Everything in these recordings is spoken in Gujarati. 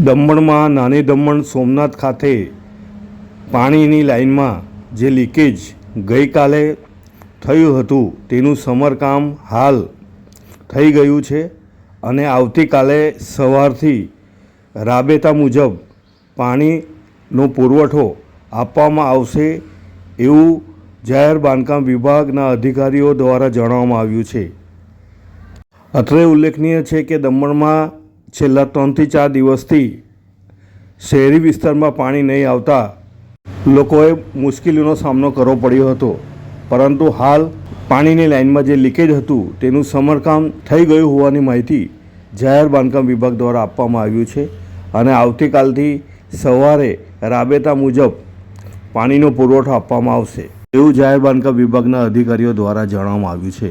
દમણમાં, નાની દમણ, સોમનાથ ખાતે પાણીની લાઇનમાં જે લીકેજ ગઈકાલે થયું હતું, તેનું સમરકામ હાલ થઈ ગયું છે અને આવતીકાલે સવારથી રાબેતા મુજબ પાણીનો પુરવઠો આપવામાં આવશે એવું જાહેર બાંધકામ વિભાગના અધિકારીઓ દ્વારા જણાવવામાં આવ્યું છે. અત્રે ઉલ્લેખનીય છે કે દમણમાં છેલ્લા ત્રણથી ચાર દિવસથી શહેરી વિસ્તારમાં પાણી નહીં આવતા લોકોએ મુશ્કેલીનો સામનો કરવો પડ્યો હતો. પરંતુ હાલ પાણીની લાઇનમાં જે લીકેજ હતું તેનું સમરકામ થઈ ગયું હોવાની માહિતી જાહેર બાંધકામ વિભાગ દ્વારા આપવામાં આવ્યું છે અને આવતીકાલથી સવારે રાબેતા મુજબ પાણીનો પુરવઠો આપવામાં આવશે. એવું જાહેર બાંધકામ વિભાગના અધિકારીઓ દ્વારા જણાવવામાં આવ્યું છે.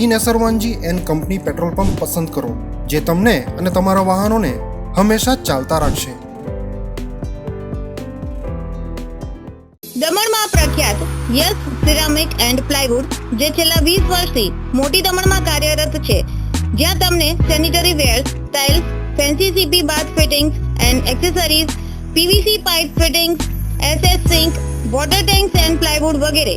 E Nesarwanji and company petrol pump પસંદ કરો, જે તમને અને તમારા વાહનોને હંમેશા ચાલતા રાખશે. દમણમાં પ્રખ્યાત યસ સિરામિક એન્ડ પ્લાયવુડ, જે છેલ્લા વીસ વર્ષથી મોટી દમણમાં કાર્યરત છે, જ્યાં તમને sanitary wares tiles fancy CP bath fittings and accessories PVC pipe fittings SS sink water tanks and plywood વગેરે